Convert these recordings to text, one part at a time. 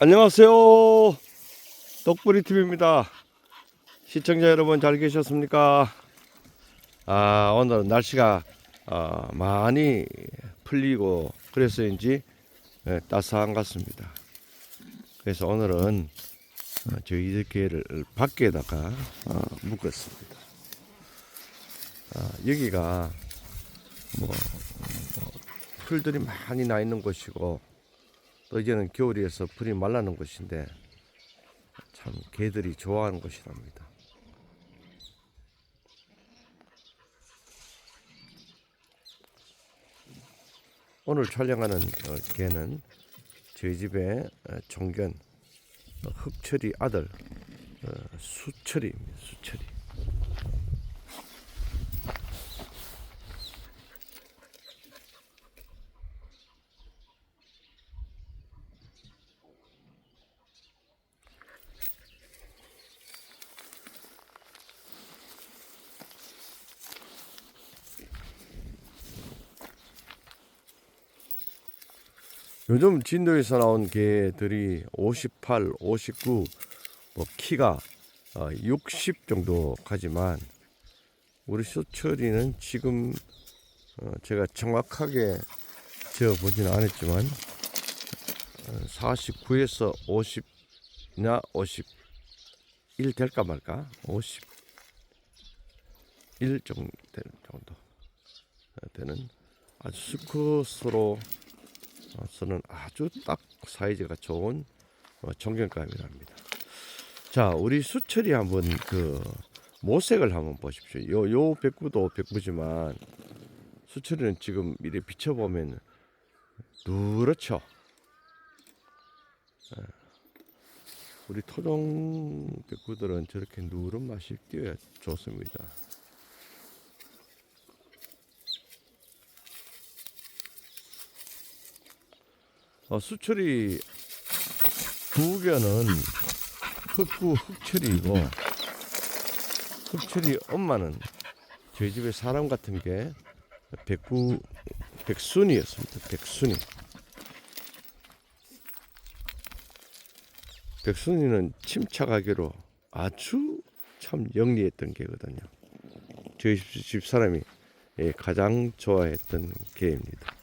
안녕하세요. 독불이 TV입니다. 시청자 여러분 잘 계셨습니까? 아, 오늘은 날씨가 어, 많이 풀리고 그래서인지 예, 따스한 것 같습니다. 그래서 오늘은 어, 저희들개를 밖에다가 어, 묶었습니다. 아, 여기가 뭐 어, 풀들이 많이 나 있는 곳이고 또 이제는 겨울이어서 풀이 말라는 곳인데 참 개들이 좋아하는 곳이랍니다. 오늘 촬영하는 어, 개는 저희 집의 어, 종견 어, 흑철이 아들 어, 수철이입니다. 수철이. 요즘 진도에서 나온 개들이 58, 59, 뭐 키가 어, 60 정도 가지만 우리 수철이는 지금 어, 제가 정확하게 재어보지는 않았지만 49에서 50나 51 될까 말까? 51 정도 정도 되는 아주 스쿠스로 서는 아주 딱 사이즈가 좋은 어, 정경감이랍니다. 자, 우리 수철이 한번 그 모색을 한번 보십시오. 요, 요 백구도 백구지만 수철이는 지금 이래 비춰보면 누렇죠. 예. 우리 토종 백구들은 저렇게 누런 맛이 띄어야 좋습니다. 어, 수철이 두 개는 흑구 흑철이고 흑철이 엄마는 저희 집에 사람 같은 게 백구 백순이었습니다. 백순이. 백순이는 침착하기로 아주 참 영리했던 개거든요. 저희 집- 집 사람이 예, 가장 좋아했던 개입니다.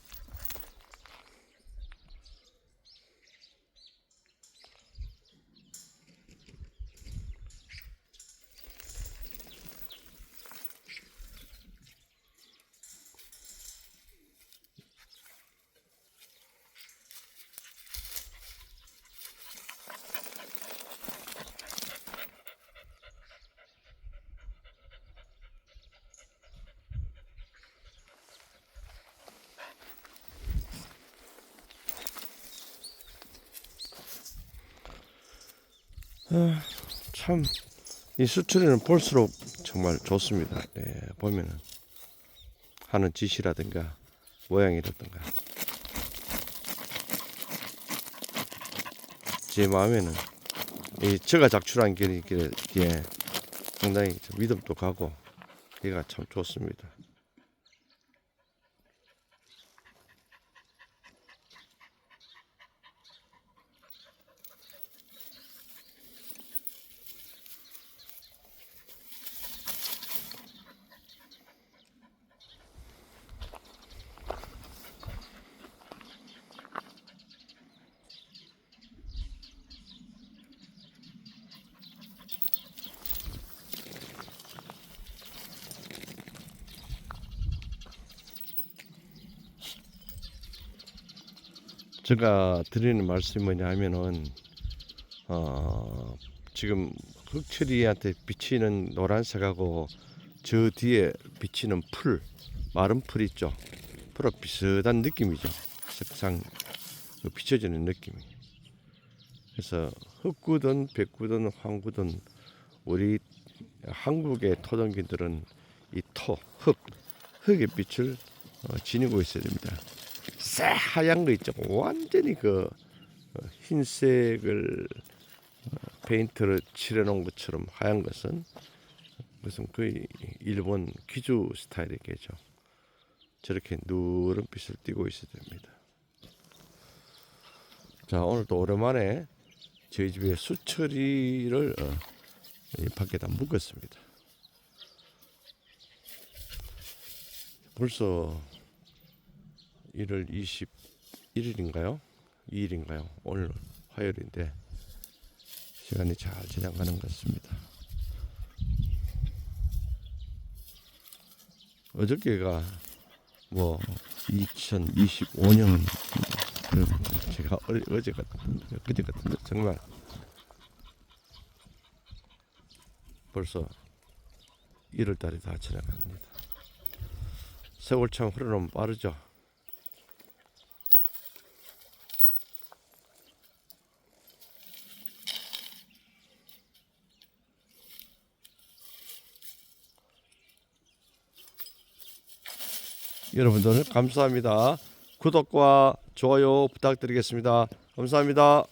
참 이 수출에는 볼수록 정말 좋습니다. 예, 보면은 하는 짓이라든가 모양이라든가 제 마음에는 이 제가 작출한 길이기에 상당히 좀 믿음도 가고 얘가 참 좋습니다. 제가 드리는 말씀이 뭐냐 하면은 어, 지금 흑철이한테 비치는 노란색하고 저 뒤에 비치는 풀 마른 풀 있죠? 풀하고 비슷한 느낌이죠. 색상 그 비춰지는 느낌이. 그래서 흑구든 백구든 황구든 우리 한국의 토종기들은 이 토, 흙, 흙의 빛을 어, 지니고 있어야 됩니다. 새하얀 거 있죠. 완전히 그 어, 흰색을 어, 페인트를 칠해놓은 것처럼 하얀 것은 무슨 거의 일본 귀주 스타일의 게죠. 저렇게 누런 빛을 띠고 있어야 됩니다. 자 오늘도 오랜만에 저희 집에 수처리를 어, 이 밖에다 묶었습니다. 벌써 1월 21일인가요? 2일인가요? 오늘 화요일인데 시간이 잘 지나가는 것 같습니다. 어저께가 뭐 2025년 그 제가 어제, 같은 그제 같은데 정말 벌써 1월 달이 다 지나갑니다. 세월 참 흐르면 빠르죠. 여러분들 감사합니다. 구독과 좋아요 부탁드리겠습니다. 감사합니다.